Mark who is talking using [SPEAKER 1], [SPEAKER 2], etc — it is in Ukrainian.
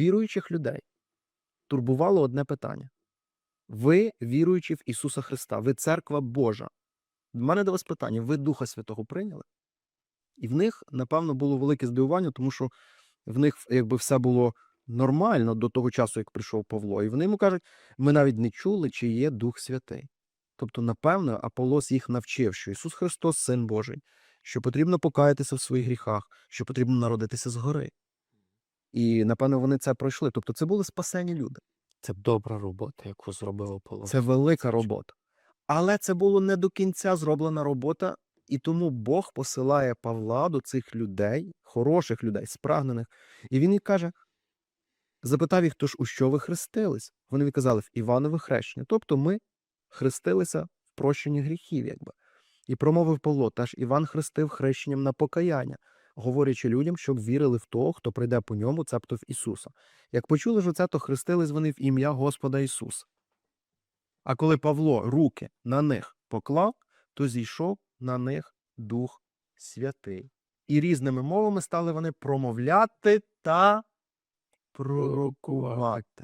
[SPEAKER 1] віруючих людей турбувало одне питання: ви віруючі в Ісуса Христа, ви церква Божа. В мене до вас питання: ви Духа Святого прийняли? І в них, напевно, було велике здивування, тому що в них якби все було нормально до того часу, як прийшов Павло. І вони йому кажуть: ми навіть не чули, чи є Дух Святий. Тобто, напевно, Аполос їх навчив, що Ісус Христос Син Божий, що потрібно покаятися в своїх гріхах, що потрібно народитися згори. І, напевно, вони це пройшли. Тобто, це були спасені люди.
[SPEAKER 2] Це добра робота, яку зробив Аполлос.
[SPEAKER 1] Це велика робота. Але це було не до кінця зроблена робота, і тому Бог посилає Павла до цих людей, хороших людей, спрагнених. І він їй каже: запитав їх, тож у що ви хрестились? Вони відказали в Іванове хрещення. Тобто ми хрестилися в прощенні гріхів, якби. І промовив Павло, та ж Іван хрестив хрещенням на покаяння, говорячи людям, щоб вірили в того, хто прийде по ньому, цебто в Ісуса. Як почули ж оце, то хрестились вони в ім'я Господа Ісуса. А коли Павло руки на них поклав, то зійшов на них Дух Святий. І різними мовами стали вони промовляти та пророкувати.